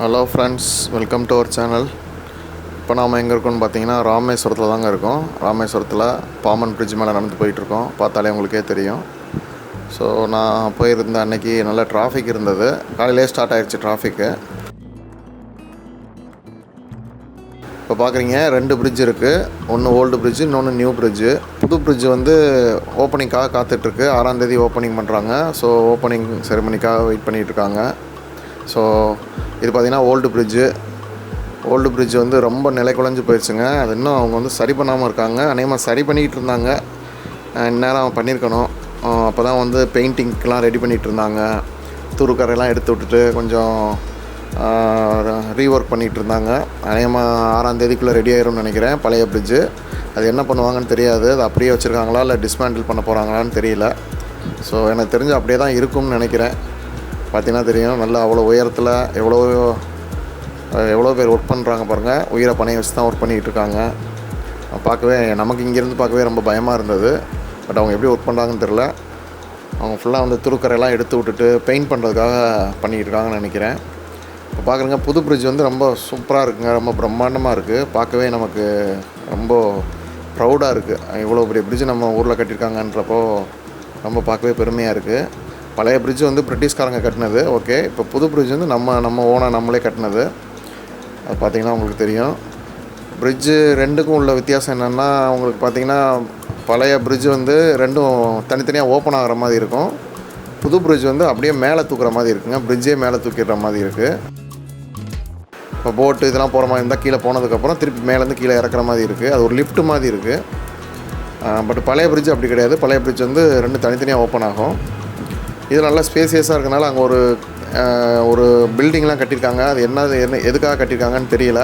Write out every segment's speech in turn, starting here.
Hello friends welcome to our channel இப்போ நாம் எங்கே இருக்கோம்னு பார்த்தீங்கன்னா ராமேஸ்வரத்தில் தாங்க இருக்கோம். ராமேஸ்வரத்தில் பாமன் பிரிட்ஜ் மேலே நடந்து போயிட்டுருக்கோம் பார்த்தாலே உங்களுக்கே தெரியும். ஸோ நான் போயிருந்த அன்னைக்கு நல்ல டிராஃபிக் இருந்தது. காலையிலே ஸ்டார்ட் ஆகிடுச்சு டிராஃபிக்கு இப்போ பார்க்குறீங்க ரெண்டு பிரிட்ஜ் இருக்குது ஒன்று ஓல்டு பிரிட்ஜ் இன்னொன்று நியூ பிரிட்ஜு புது பிரிட்ஜ் வந்து ஓப்பனிங்காக காத்துட்ருக்கு. ஆறாந்தேதி ஓப்பனிங் பண்ணுறாங்க ஸோ ஓப்பனிங் செரிமனிக்காக வெயிட் பண்ணிகிட்டு இருக்காங்க. ஸோ இது பார்த்திங்கன்னா ஓல்டு பிரிட்ஜு ஓல்டு பிரிட்ஜ் வந்து ரொம்ப நிலை குலைஞ்சு போயிடுச்சுங்க. அது இன்னும் அவங்க வந்து சரி பண்ணாமல் இருக்காங்க. அநேகமாக சரி பண்ணிகிட்டு இருந்தாங்க. இந்நேரம் இந்நேரம் பண்ணியிருக்கணும். அப்போ தான் வந்து பெயிண்டிங்க்கெலாம் ரெடி பண்ணிகிட்டு இருந்தாங்க. துருக்கரையெல்லாம் எடுத்து விட்டுட்டு கொஞ்சம் ரீஒர்க் பண்ணிகிட்டு இருந்தாங்க. அநேகமாக ஆறாம் தேதிக்குள்ளே ரெடி ஆயிரும்னு நினைக்கிறேன். பழைய பிரிட்ஜு அது என்ன பண்ணுவாங்கன்னு தெரியாது. அது அப்படியே வச்சுருக்காங்களா? இல்லை டிஸ்மேண்டில் பண்ண போகிறாங்களான்னு தெரியல. ஸோ எனக்கு தெரிஞ்சு அப்படியே தான் இருக்கும்னு நினைக்கிறேன். பார்த்தீங்கன்னா தெரியும் நல்லா அவ்வளோ உயரத்தில் எவ்வளோ எவ்வளோ பேர் ஒர்க் பண்ணுறாங்க பாருங்கள் உயிரை பணைய வச்சு தான் ஒர்க் பண்ணிகிட்டு இருக்காங்க. பார்க்கவே நமக்கு இங்கேருந்து பார்க்கவே ரொம்ப பயமாக இருந்தது. பட் அவங்க எப்படி ஒர்க் பண்ணுறாங்கன்னு தெரில அவங்க ஃபுல்லாக வந்து துருக்கரையெல்லாம் எடுத்து விட்டுட்டு பெயிண்ட் பண்ணுறதுக்காக பண்ணிகிட்டு இருக்காங்கன்னு நினைக்கிறேன். இப்போ பார்க்குறங்க புது பிரிட்ஜ் வந்து ரொம்ப சூப்பராக இருக்குங்க. ரொம்ப பிரம்மாண்டமாக இருக்குது பார்க்கவே நமக்கு ரொம்ப ப்ரௌடாக இருக்குது இவ்வளோ பெரிய பிரிட்ஜ் நம்ம ஊரில் கட்டியிருக்காங்கன்றப்போ ரொம்ப பார்க்கவே பெருமையாக இருக்குது பழைய பிரிட்ஜ் வந்து பிரிட்டிஷ்காரங்க கட்டினது. ஓகே இப்போ புது பிரிட்ஜ் வந்து நம்ம நம்ம ஓனாக நம்மளே கட்டினது. அது பார்த்திங்கன்னா உங்களுக்கு தெரியும். பிரிட்ஜு ரெண்டுக்கும் உள்ள வித்தியாசம் என்னென்னா உங்களுக்கு பார்த்திங்கன்னா பழைய பிரிட்ஜ் வந்து ரெண்டும் தனித்தனியாக ஓப்பன் ஆகிற மாதிரி இருக்கும். புது பிரிட்ஜ் வந்து அப்படியே மேலே தூக்குற மாதிரி இருக்குங்க. பிரிட்ஜே மேலே தூக்கிடுற மாதிரி இருக்குது இப்போ போட்டு இதெல்லாம் போகிற மாதிரி இருந்தால் கீழே போனதுக்கப்புறம் திருப்பி மேலேருந்து கீழே இறக்குற மாதிரி இருக்குது அது ஒரு லிஃப்ட் மாதிரி இருக்குது பட் பழைய பிரிட்ஜ் அப்படி கிடையாது. பழைய பிரிட்ஜ் வந்து ரெண்டு தனித்தனியாக ஓப்பன் ஆகும். இது நல்லா ஸ்பேசியஸாக இருக்கனால அங்கே ஒரு ஒரு பில்டிங்லாம் கட்டியிருக்காங்க அது என்ன என்ன எதுக்காக கட்டியிருக்காங்கன்னு தெரியல.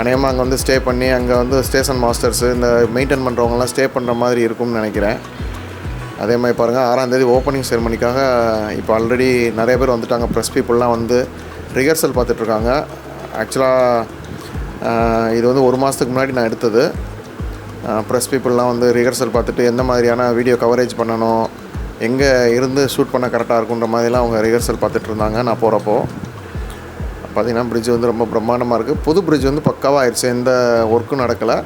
அநேகமாக அங்கே வந்து ஸ்டே பண்ணி அங்கே வந்து ஸ்டேஷன் மாஸ்டர்ஸு இந்த மெயின்டைன் பண்ணுறவங்கலாம் ஸ்டே பண்ணுற மாதிரி இருக்கும்னு நினைக்கிறேன். அதே மாதிரி பாருங்கள் ஆறாந்தேதி ஓப்பனிங் செரமனிக்காக இப்போ ஆல்ரெடி நிறைய பேர் வந்துட்டாங்க. ப்ரெஸ் பீப்புளெலாம் வந்து ரிஹர்சல் பார்த்துட்ருக்காங்க. ஆக்சுவலாக இது வந்து ஒரு மாதத்துக்கு முன்னாடி நான் எடுத்தது. ப்ரெஸ் பீப்புளெலாம் வந்து ரிஹர்சல் பார்த்துட்டு எந்த மாதிரியான வீடியோ கவரேஜ் பண்ணணும் எங்கே இருந்து ஷூட் பண்ண கரெக்டாக இருக்குன்ற மாதிரிலாம் அவங்க ரிஹர்சல் பார்த்துட்டு இருந்தாங்க. நான் போகிறப்போ பார்த்தீங்கன்னா பிரிட்ஜ் வந்து ரொம்ப பிரம்மாண்டமாக இருக்குது புது பிரிட்ஜ் வந்து பக்காவாக ஆயிடுச்சு எந்த ஒர்க்கும் நடக்கலை.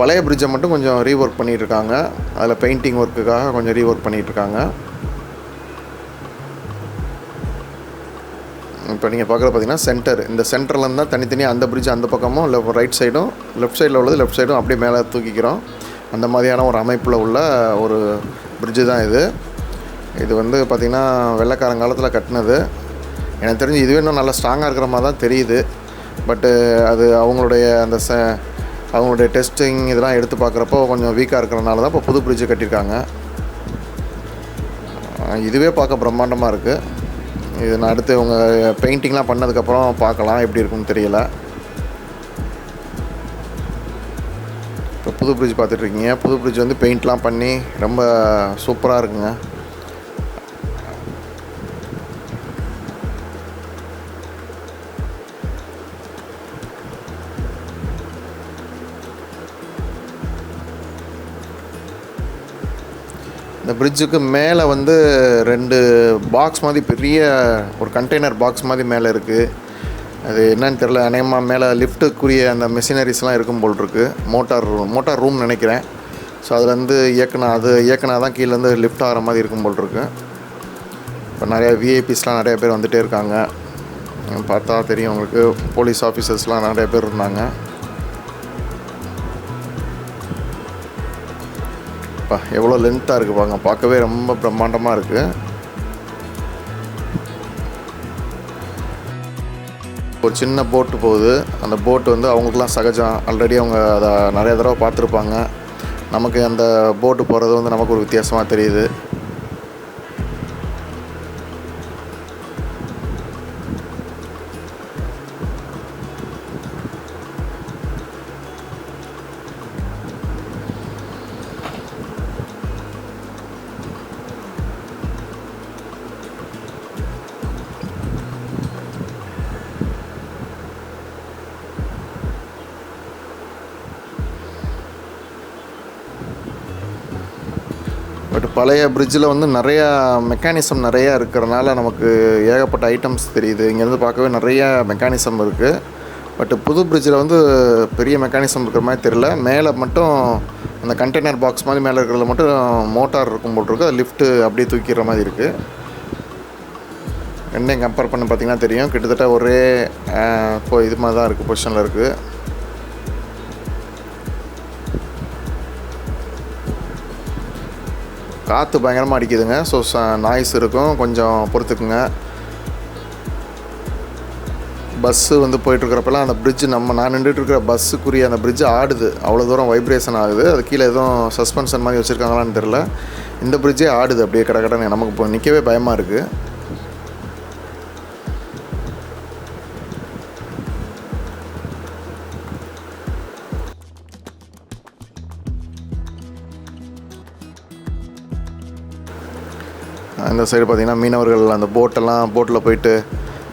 பழைய பிரிட்ஜை மட்டும் கொஞ்சம் ரீஒர்க் ஒர்க் பண்ணிகிட்ருக்காங்க அதில் பெயிண்டிங் ஒர்க்குக்காக கொஞ்சம் ரீஒர்க் பண்ணிகிட்டு இருக்காங்க. இப்போ நீங்கள் பார்க்குற பார்த்தீங்கன்னா சென்டர் இந்த சென்டரில் இருந்தால் தனித்தனியாக அந்த பிரிட்ஜ் அந்த பக்கமும் இல்லை ரைட் சைடும் லெஃப்ட் சைடில் உள்ளது லெஃப்ட் சைடும் அப்படியே மேலே தூக்கிக்கிறோம். அந்த மாதிரியான ஒரு அமைப்பில் உள்ள ஒரு பிரிட்ஜு தான் இது. இது வந்து பார்த்திங்கன்னா வெள்ளைக்காரங்காலத்தில் கட்டினது. எனக்கு தெரிஞ்சு இதுவே இன்னும் நல்லா ஸ்ட்ராங்காக இருக்கிற மாதிரி தான் தெரியுது. பட்டு அது அவங்களுடைய அந்த ச அவங்களுடைய டெஸ்டிங் இதெல்லாம் எடுத்து பார்க்குறப்போ கொஞ்சம் வீக்காக இருக்கிறனால தான் இப்போ புது பிரிட்ஜு கட்டியிருக்காங்க. இதுவே பார்க்க பிரம்மாண்டமாக இருக்குது இது நான் அடுத்து இவங்க பெயிண்டிங்லாம் பண்ணதுக்கப்புறம் பார்க்கலாம் எப்படி இருக்குன்னு தெரியல. இப்போ புது பிரிட்ஜ் பார்த்துட்ருக்கீங்க புது பிரிட்ஜ் வந்து பெயிண்ட்லாம் பண்ணி ரொம்ப சூப்பராக இருக்குங்க. இந்த பிரிட்ஜுக்கு மேலே வந்து ரெண்டு பாக்ஸ் மாதிரி பெரிய ஒரு கண்டெய்னர் பாக்ஸ் மாதிரி மேலே இருக்குது அது என்னன்னு தெரில அநேகமாக மேலே லிஃப்ட்டுக்குரிய அந்த மெஷினரிஸ்லாம் இருக்கும் போல் இருக்குது மோட்டார் மோட்டார் ரூம் நினைக்கிறேன். ஸோ அதுலேருந்து இயக்குனா அது இயக்குனா தான் கீழேருந்து லிஃப்ட் ஆகிற மாதிரி இருக்கும் போல் இருக்கு. இப்போ நிறையா விஐபிஸ்லாம் நிறைய பேர் வந்துகிட்டே இருக்காங்க. பார்த்தா தெரியும் உங்களுக்கு. போலீஸ் ஆஃபீஸர்ஸ்லாம் நிறைய பேர் இருந்தாங்க. அப்பா எவ்வளோ லென்த்தாக இருக்குது பாருங்க. பார்க்கவே ரொம்ப பிரம்மாண்டமாக இருக்குது ஒரு சின்ன போட்டு போகுது. அந்த போட்டு வந்து அவங்களுக்குலாம் சகஜம். ஆல்ரெடி அவங்க அதை நிறைய தடவை பார்த்துருப்பாங்க. நமக்கு அந்த போட்டு போகிறது வந்து நமக்கு ஒரு வித்தியாசமாக தெரியுது. பட் பழைய பிரிட்ஜில் வந்து நிறையா மெக்கானிசம் நிறையா இருக்கிறனால நமக்கு ஏகப்பட்ட ஐட்டம்ஸ் தெரியுது. இங்கேருந்து பார்க்கவே நிறைய மெக்கானிசம் இருக்குது பட் புது பிரிட்ஜில் வந்து பெரிய மெக்கானிசம் இருக்கிற மாதிரி தெரியல. மேலே மட்டும் அந்த கண்டெய்னர் பாக்ஸ் மாதிரி மேலே இருக்கிறதுல மட்டும் மோட்டார் இருக்கும் போல் அது லிஃப்ட்டு அப்படியே தூக்கிடுற மாதிரி இருக்குது ரெண்டையும் கம்பேர் பண்ண பார்த்தீங்கன்னா தெரியும். கிட்டத்தட்ட ஒரே இப்போ இது மாதிரி தான் இருக்குது பொசிஷனில் இருக்குது காற்று பயங்கரமாக அடிக்குதுங்க. ஸோ நாய்ஸ் இருக்கும். கொஞ்சம் பொறுத்துக்குங்க. பஸ்ஸு வந்து போயிட்டுருக்கிறப்பெல்லாம் அந்த பிரிட்ஜ் நம்ம நான் நின்றுட்டுருக்கிற பஸ்ஸுக்குரிய அந்த bridge ஆடுது. அவ்வளோ தூரம் வைப்ரேஷன் ஆகுது. அது கீழே எதுவும் சஸ்பென்ஷன் மாதிரி வச்சுருக்காங்களான்னு தெரில இந்த பிரிட்ஜே ஆடுது. அப்படியே கடை கடன்னு நமக்கு இப்போ நிற்கவே பயமாக இருக்குது இந்த சைடு பார்த்திங்கன்னா மீனவர்கள் அந்த போட்டெல்லாம் போட்டில் போயிட்டு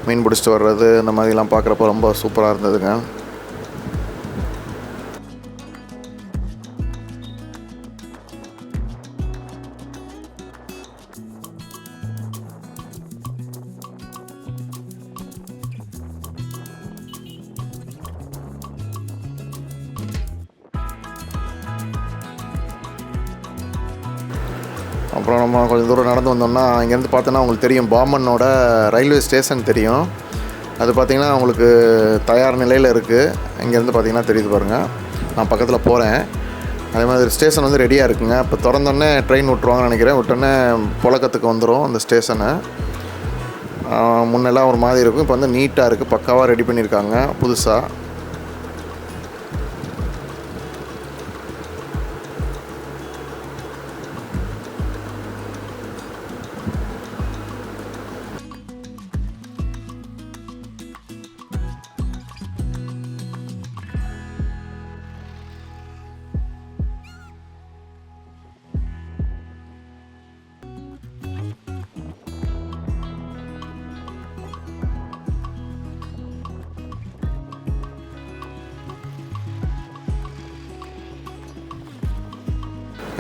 மீன் பிடிச்சிட்டு வர்றது இந்த மாதிரிலாம் பார்க்குறப்ப ரொம்ப சூப்பராக இருந்ததுங்க. அப்புறம் நம்ம கொஞ்சம் தூரம் நடந்து வந்தோம்னா இங்கேருந்து பார்த்தோன்னா உங்களுக்கு தெரியும் பாமனோட ரயில்வே ஸ்டேஷன் தெரியும். அது பார்த்திங்கன்னா உங்களுக்கு தயார் நிலையில் இருக்குது இங்கேருந்து பார்த்தீங்கன்னா தெரியுது பாருங்கள் நான் பக்கத்தில் போகிறேன் அதே மாதிரி ஸ்டேஷன் வந்து ரெடியாக இருக்குங்க. இப்போ திறந்தோடனே ட்ரெயின் விட்ருவாங்கன்னு நினைக்கிறேன். விட்டோன்னே புழக்கத்துக்கு வந்துடும் அந்த ஸ்டேஷனு. முன்னெல்லாம் ஒரு மாதிரி இருக்கும். இப்போ வந்து நீட்டாக இருக்குது பக்காவாக ரெடி பண்ணியிருக்காங்க. புதுசாக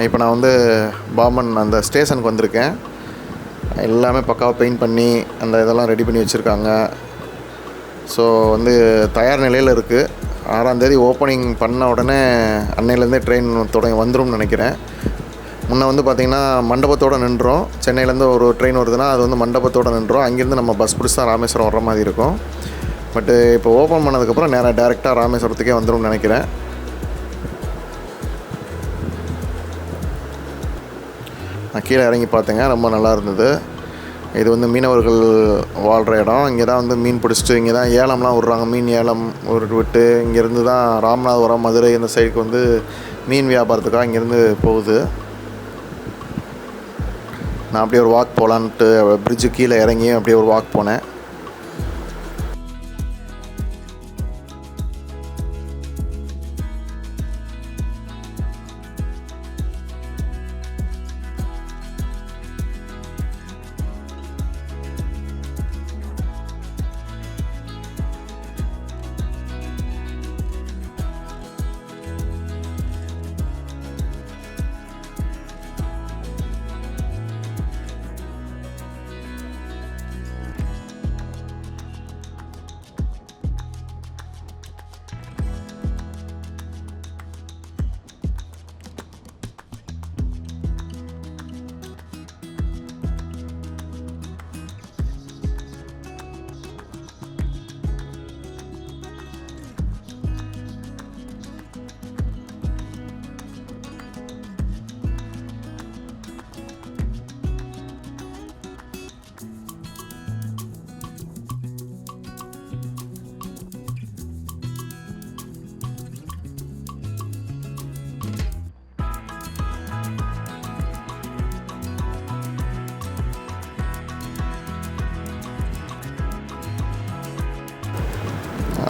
இப்போ நான் வந்து பாமன் அந்த ஸ்டேஷனுக்கு வந்திருக்கேன். எல்லாமே பக்காவாக பெயிண்ட் பண்ணி அந்த இதெல்லாம் ரெடி பண்ணி வச்சுருக்காங்க. ஸோ வந்து தயார் நிலையில் இருக்குது ஆறாந்தேதி ஓப்பனிங் பண்ண உடனே அன்னையிலேருந்தே ட்ரெயின் தொடங்கி வந்துரும்னு நினைக்கிறேன். முன்ன வந்து பார்த்திங்கன்னா மண்டபத்தோடு நின்றோம். சென்னையிலேருந்து ஒரு ட்ரெயின் வருதுன்னா அது வந்து மண்டபத்தோடு நின்றோம். அங்கேருந்து நம்ம பஸ் பிடிச்சி தான் ராமேஸ்வரம் வர மாதிரி இருக்கும். பட்டு இப்போ ஓப்பன் பண்ணதுக்கப்புறம் நேராக டேரெக்டாக ராமேஸ்வரத்துக்கே வந்துடும் நினைக்கிறேன். நான் கீழே இறங்கி பார்த்தேங்க ரொம்ப நல்லா இருந்தது. இது வந்து மீனவர்கள் வாழ்கிற இடம். இங்கே தான் வந்து மீன் பிடிச்சிட்டு இங்கே தான் ஏலம்லாம் விட்றாங்க. மீன் ஏலம் ஒரு விட்டு இங்கேருந்து தான் ராமநாதபுரம் மதுரை இந்த சைடுக்கு வந்து மீன் வியாபாரத்துக்காக இங்கேருந்து போகுது. நான் அப்படியே ஒரு வாக் போகலான்ட்டு பிரிட்ஜு கீழே இறங்கி அப்படியே ஒரு வாக் போனேன்.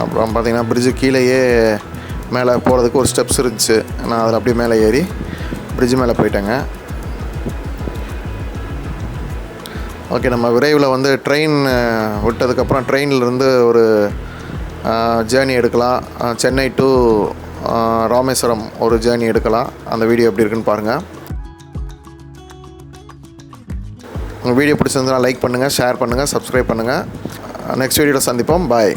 அப்புறம் பார்த்திங்கன்னா பிரிட்ஜு கீழேயே மேலே போகிறதுக்கு ஒரு ஸ்டெப்ஸ் இருந்துச்சு. நான் அதில் அப்படியே மேலே ஏறி பிரிட்ஜு மேலே போயிட்டேங்க. ஓகே நம்ம விரைவில் வந்து ட்ரெயின் விட்டதுக்கப்புறம் ட்ரெயின்லேருந்து ஒரு ஜேர்னி எடுக்கலாம். சென்னை டு ராமேஸ்வரம் ஒரு ஜேர்னி எடுக்கலாம். அந்த வீடியோ எப்படி இருக்குன்னு பாருங்கள் உங்கள் வீடியோ பிடிச்சிருந்தா லைக் பண்ணுங்கள் ஷேர் பண்ணுங்கள் சப்ஸ்கிரைப் பண்ணுங்கள் நெக்ஸ்ட் வீடியோவில் சந்திப்போம். பாய்